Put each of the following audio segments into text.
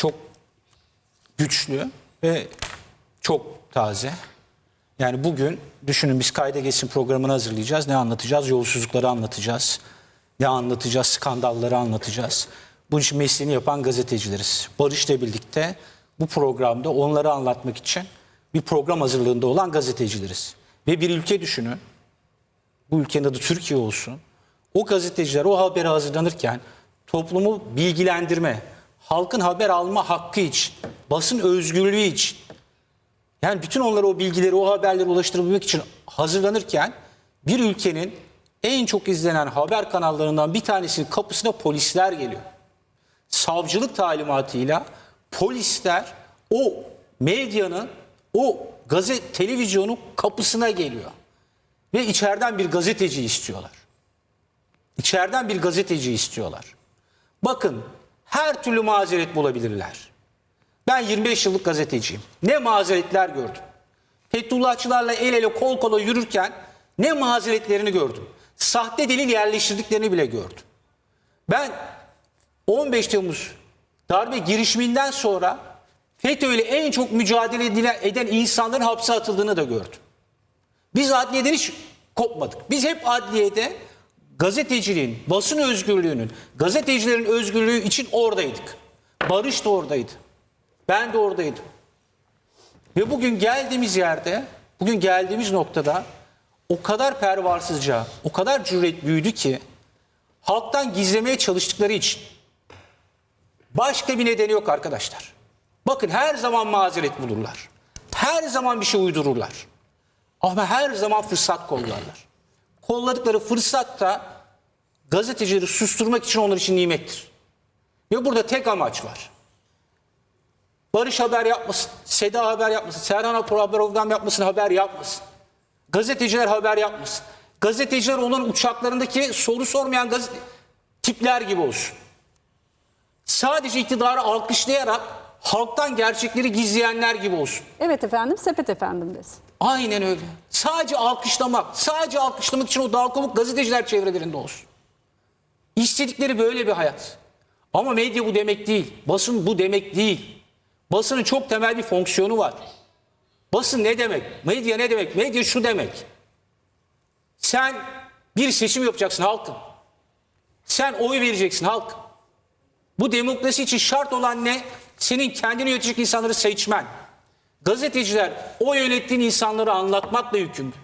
çok güçlü ve çok taze. Yani bugün düşünün biz kayda geçsin programını hazırlayacağız. Ne anlatacağız? Yolsuzlukları anlatacağız. Ne anlatacağız? Skandalları anlatacağız. Bu işin mesleğini yapan gazetecileriz. Barış'la birlikte bu programda onları anlatmak için bir program hazırlığında olan gazetecileriz. Ve bir ülke düşünün. Bu ülkenin adı Türkiye olsun. O gazeteciler o haberi hazırlanırken toplumu bilgilendirme, halkın haber alma hakkı için, basın özgürlüğü için yani bütün onlara o bilgileri, o haberleri ulaştırabilmek için hazırlanırken bir ülkenin en çok izlenen haber kanallarından bir tanesinin kapısına polisler geliyor. Savcılık talimatıyla polisler o medyanın, o gazet, televizyonun kapısına geliyor. Ve içeriden bir gazeteci istiyorlar. İçeriden bir gazeteci istiyorlar. Bakın her türlü mazeret bulabilirler. Ben 25 yıllık gazeteciyim. Ne mazeretler gördüm. Fethullahçılarla el ele kol kola yürürken ne mazeretlerini gördüm. Sahte delil yerleştirdiklerini bile gördüm. Ben 15 Temmuz darbe girişiminden sonra FETÖ ile en çok mücadele eden insanların hapse atıldığını da gördüm. Biz adliyeden hiç kopmadık. Biz hep adliyede gazeteciliğin, basın özgürlüğünün, gazetecilerin özgürlüğü için oradaydık. Barış da oradaydı. Ben de oradaydım. Ve bugün geldiğimiz yerde, bugün geldiğimiz noktada o kadar pervasızca, o kadar cüret büyüdü ki halktan gizlemeye çalıştıkları için başka bir nedeni yok arkadaşlar. Bakın her zaman mazeret bulurlar. Her zaman bir şey uydururlar. Ama her zaman fırsat kollarlar. Kolladıkları fırsat da gazetecileri susturmak için onlar için nimettir. Ve burada tek amaç var. Barış haber yapmasın, Seda haber yapmasın, Serhan Apur haber program yapmasın, haber yapmasın. Gazeteciler haber yapmasın. Gazeteciler onların uçaklarındaki soru sormayan gazete tipler gibi olsun. Sadece iktidarı alkışlayarak halktan gerçekleri gizleyenler gibi olsun. Evet efendim, sepet efendim desin. Aynen öyle. Sadece alkışlamak, sadece alkışlamak için o dal kovuk gazeteciler çevrelerinde olsun. İstedikleri böyle bir hayat. Ama medya bu demek değil. Basın bu demek değil. Basının çok temel bir fonksiyonu var. Basın ne demek? Medya ne demek? Medya şu demek. Sen bir seçim yapacaksın halkın. Sen oy vereceksin halk. Bu demokrasi için şart olan ne? Senin kendini yönetecek insanları seçmen. Gazeteciler o yönettiğin insanları anlatmakla yükümlü.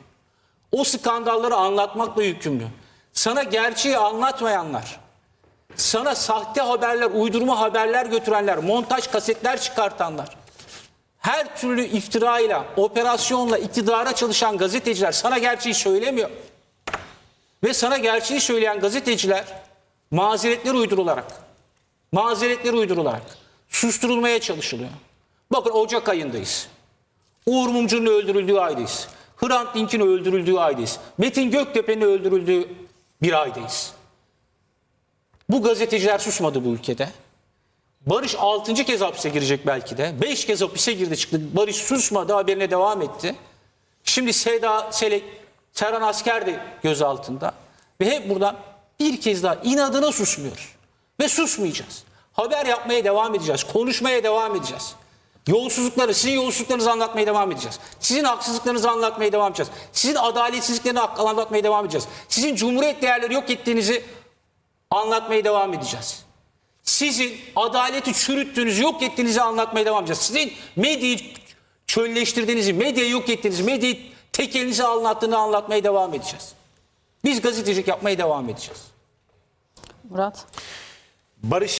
O skandalları anlatmakla yükümlü. Sana gerçeği anlatmayanlar, sana sahte haberler, uydurma haberler götürenler, montaj kasetler çıkartanlar, her türlü iftirayla, operasyonla iktidara çalışan gazeteciler sana gerçeği söylemiyor. Ve sana gerçeği söyleyen gazeteciler mazeretler uydurularak, mazeretler uydurularak susturulmaya çalışılıyor. Bakın Ocak ayındayız. Uğur Mumcu'nun öldürüldüğü aydayız. Hrant Dink'in öldürüldüğü aydayız. Metin Göktepe'nin öldürüldüğü bir aydayız. Bu gazeteciler susmadı bu ülkede. Barış 6. kez hapse girecek belki de. 5 kez hapise girdi çıktı. Barış susmadı haberine devam etti. Şimdi Seda Selek, Serhan Asker de gözaltında. Ve hep buradan bir kez daha inadına susmuyoruz. Ve susmayacağız. Haber yapmaya devam edeceğiz. Konuşmaya devam edeceğiz. Yolsuzlukları, sizin yolsuzluklarınızı anlatmaya devam edeceğiz. Sizin haksızlıklarınızı anlatmaya devam edeceğiz. Sizin adaletsizliklerini anlatmaya devam edeceğiz. Sizin cumhuriyet değerleri yok ettiğinizi anlatmaya devam edeceğiz. Sizin adaleti çürüttüğünüzü, yok ettiğinizi anlatmaya devam edeceğiz. Sizin medyayı çölleştirdiğinizi, medyayı yok ettiğinizi, medyayı tek elinize anlattığını anlatmaya devam edeceğiz. Biz gazetecilik yapmaya devam edeceğiz. Murat. Barış